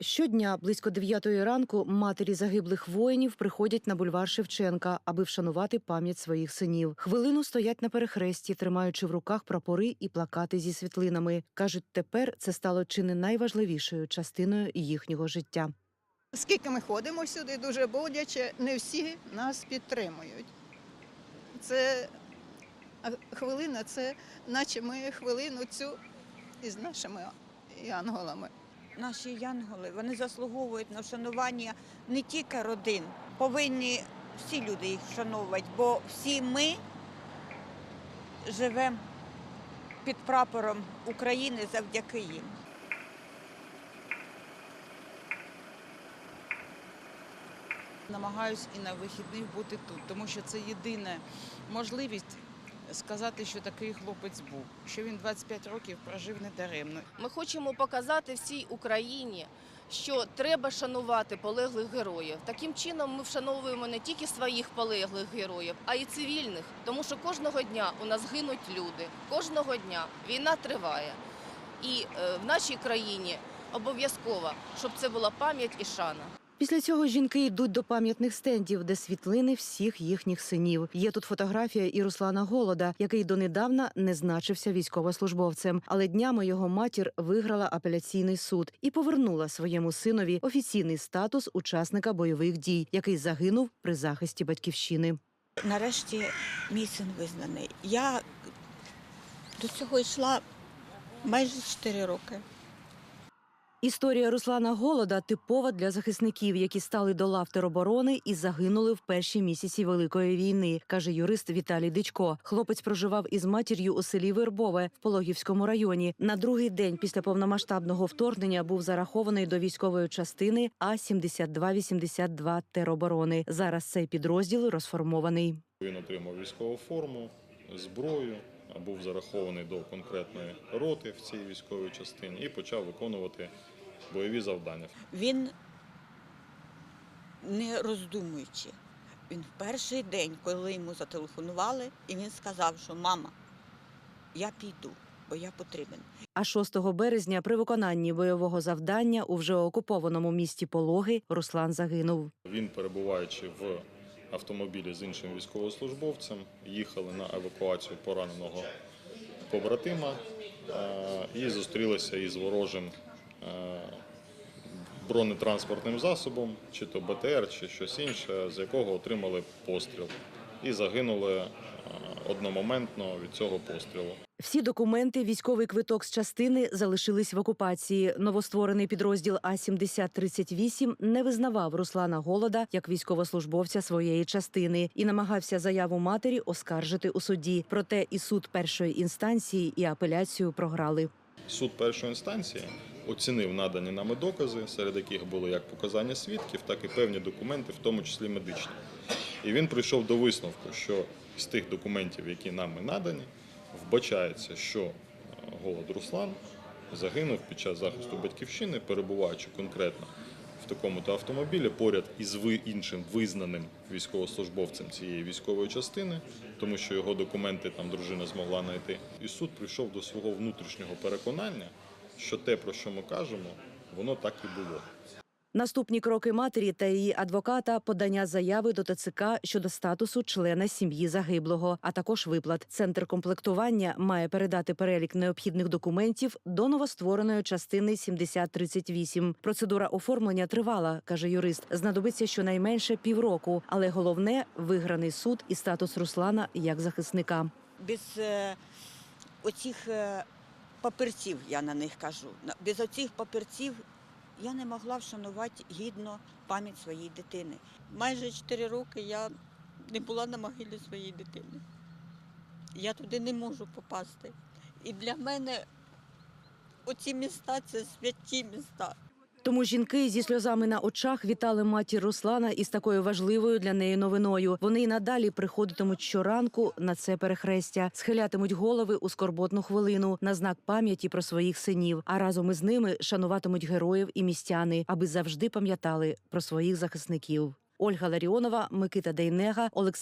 Щодня близько 9 ранку матері загиблих воїнів приходять на бульвар Шевченка, аби вшанувати пам'ять своїх синів. Хвилину стоять на перехресті, тримаючи в руках прапори і плакати зі світлинами. кажуть, тепер це стало чи не найважливішою частиною їхнього життя. Скільки ми ходимо сюди, дуже боляче, не всі нас підтримують. Це хвилина, це наче ми хвилину цю із нашими янголами. Наші янголи вони заслуговують на вшанування не тільки родин. Повинні всі люди їх вшановувати, бо всі ми живемо під прапором України завдяки їм. Намагаюсь і на вихідних бути тут, тому що це єдина можливість сказати, що такий хлопець був, що він 25 років прожив недаремно. Ми хочемо показати всій Україні, що треба шанувати полеглих героїв. Таким чином ми вшановуємо не тільки своїх полеглих героїв, а й цивільних, тому що кожного дня у нас гинуть люди. Кожного дня війна триває. І е, в нашій країні обов'язково, щоб це була пам'ять і шана. Після цього жінки йдуть до пам'ятних стендів, де світлини всіх їхніх синів. Є тут фотографія і Руслана Голода, який донедавна не значився військовослужбовцем. Але днями його матір виграла апеляційний суд і повернула своєму синові офіційний статус учасника бойових дій, який загинув при захисті батьківщини. Нарешті мій син визнаний. Я до цього йшла майже 4 роки. Історія Руслана Голода типова для захисників, які стали до лав тероборони і загинули в перші місяці Великої війни, каже юрист Віталій Дичко. Хлопець проживав із матір'ю у селі Вербове в Пологівському районі. На другий день після повномасштабного вторгнення був зарахований до військової частини А 7282 тероборони. Зараз цей підрозділ розформований. Він отримав військову форму, зброю, був зарахований до конкретної роти в цій військовій частині і почав виконувати бойові завдання. Він не роздумуючи. Він в перший день, коли йому зателефонували, і він сказав, що мама, я піду, бо я потрібен. А 6 березня при виконанні бойового завдання у вже окупованому місті Пологи Руслан загинув. Він, перебуваючи в автомобілі з іншим військовослужбовцем, їхали на евакуацію пораненого побратима е, і зустрілися із ворожим бронетранспортним засобом, чи то БТР, чи щось інше, з якого отримали постріл. І загинули е, одномоментно від цього пострілу. Всі документи, військовий квиток з частини залишились в окупації. Новостворений підрозділ А 7038 не визнавав Руслана Голода як військовослужбовця своєї частини і намагався заяву матері оскаржити у суді. Проте і суд першої інстанції, і апеляцію програли. Суд першої інстанції оцінив надані нами докази, серед яких були як показання свідків, так і певні документи, в тому числі медичні. І він прийшов до висновку, що з тих документів, які нами надані, вбачається, що е, Голод Руслан загинув під час захисту батьківщини, перебуваючи конкретно в такому-то автомобілі поряд із іншим визнаним військовослужбовцем цієї військової частини, тому що його документи там дружина змогла знайти. І суд прийшов до свого внутрішнього переконання, що те, про що ми кажемо, воно так і було. Наступні кроки матері та її адвоката подання заяви до ТЦК щодо статусу члена сім'ї загиблого, а також виплат. Центр комплектування має передати перелік необхідних документів до новоствореної частини 7038. Процедура оформлення тривала, каже юрист. Знадобиться щонайменше півроку, але головне виграний суд і статус Руслана як захисника. Без е, оцих е, папірців, я на них кажу, без оцих папірців я не могла вшанувати гідно пам'ять своєї дитини. Майже 4 роки я не була на могилі своєї дитини. Я туди не можу попасти. І для мене оці міста це святі міста. Тому жінки зі сльозами на очах вітали матір Руслана із такою важливою для неї новиною. Вони й надалі приходитимуть щоранку на це перехрестя, схилятимуть голови у скорботну хвилину на знак пам'яті про своїх синів. А разом із ними шануватимуть героїв і містяни, аби завжди пам'ятали про своїх захисників. Ольга Ларіонова, Микита Дейнега, Олександр.